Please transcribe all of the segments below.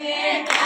Yeah.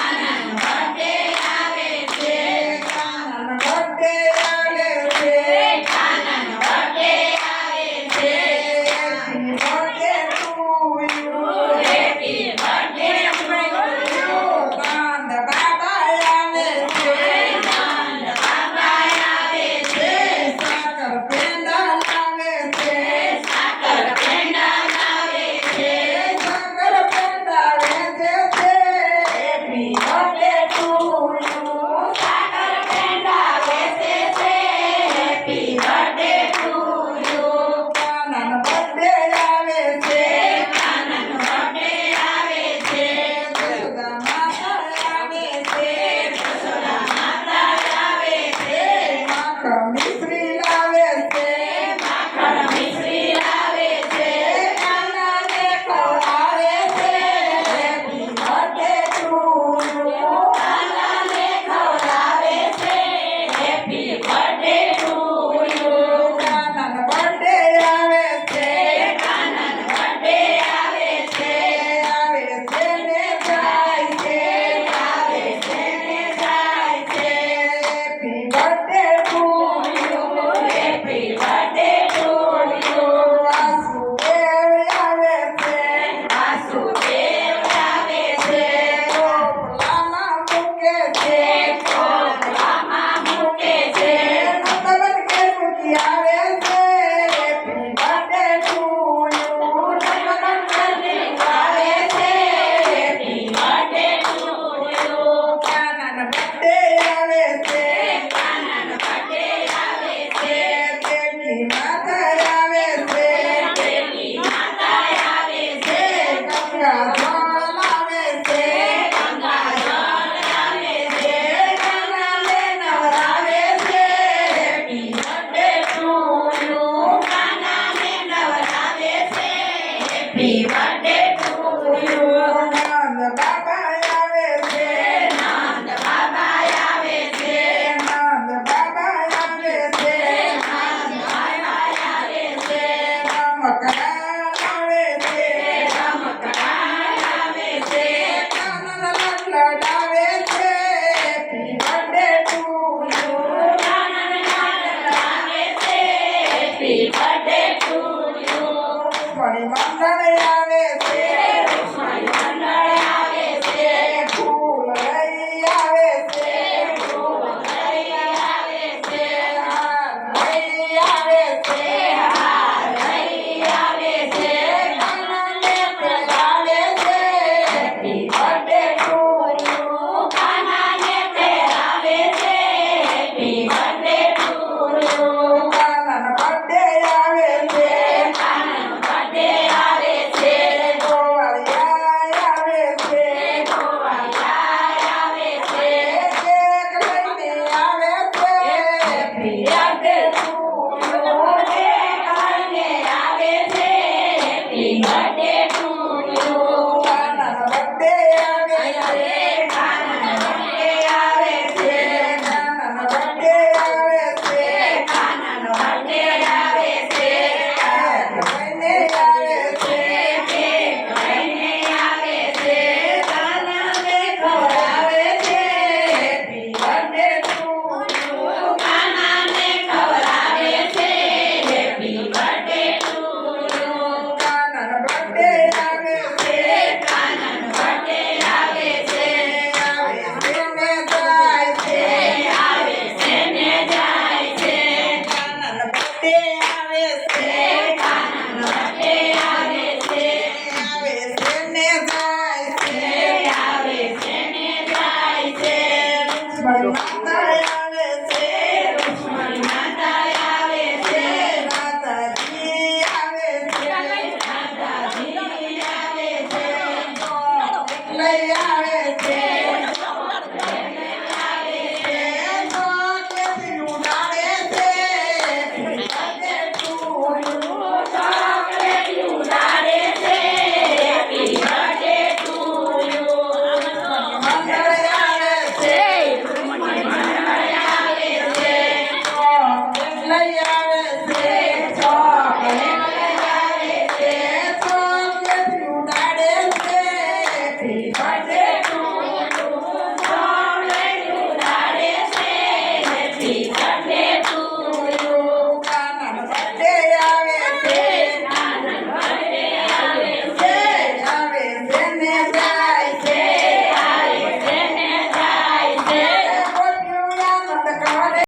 Happy birthday to you. Nand Baba આવે છે. નંદ બાબા આવે છે. નંદ બાબા આવે છે. નંદ બાબા આવે છે. રમકડા આવે છે. રમકડા આવે છે. નાના લડડા అభిమానయా Yeah. Yeah.